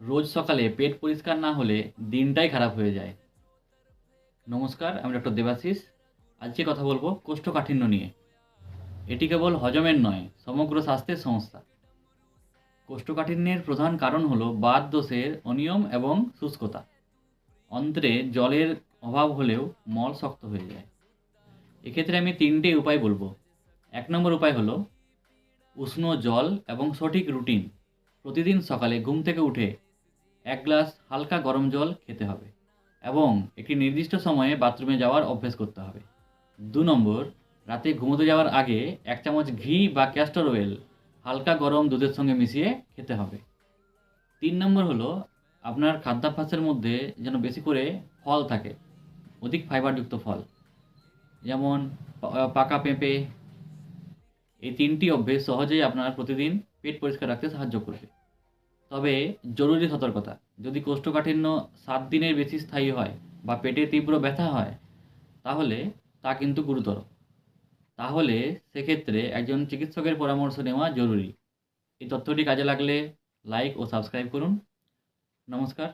রোজ সকালে পেট পরিষ্কার না হলে দিনটাই খারাপ হয়ে যায়। নমস্কার, আমি ডক্টর দেবাশিস। আজকে কথা বলব কোষ্ঠকাঠিন্য নিয়ে। এটি কেবল হজমের নয়, সমগ্র স্বাস্থ্যের সমস্যা। কোষ্ঠকাঠিন্যের প্রধান কারণ হলো বাত দোষের অনিয়ম এবং শুষ্কতা। অন্ত্রে জলের অভাব হলেও মল শক্ত হয়ে যায়। এক্ষেত্রে আমি তিনটে উপায় বলব। এক নম্বর উপায় হলো উষ্ণ জল এবং সঠিক রুটিন। প্রতিদিন সকালে ঘুম থেকে উঠে এক গ্লাস হালকা গরম জল খেতে হবে এবং একটি নির্দিষ্ট সময়ে বাথরুমে যাওয়ার অভ্যেস করতে হবে। দু নম্বর, রাতে ঘুমোতে যাওয়ার আগে এক চামচ ঘি বা ক্যাস্টর অয়েল হালকা গরম দুধের সঙ্গে মিশিয়ে খেতে হবে। তিন নম্বর হলো, আপনার খাদ্যাভ্যাসের মধ্যে যেন বেশি করে ফল থাকে, অধিক ফাইবারযুক্ত ফল। যেমন পাকা পেঁপে। এই তিনটি অভ্যেস সহজেই আপনার প্রতিদিন পেট পরিষ্কার রাখতে সাহায্য করবে। তবে জরুরি সতর্কতা, যদি কোষ্ঠকাঠিন্য সাত দিনের বেশি স্থায়ী হয় বা পেটে তীব্র ব্যথা হয়, তাহলে তা কিন্তু গুরুতর। তাহলে সেক্ষেত্রে একজন চিকিৎসকের পরামর্শ নেওয়া জরুরি। এই তথ্যটি কাজে লাগলে লাইক ও সাবস্ক্রাইব করুন। নমস্কার।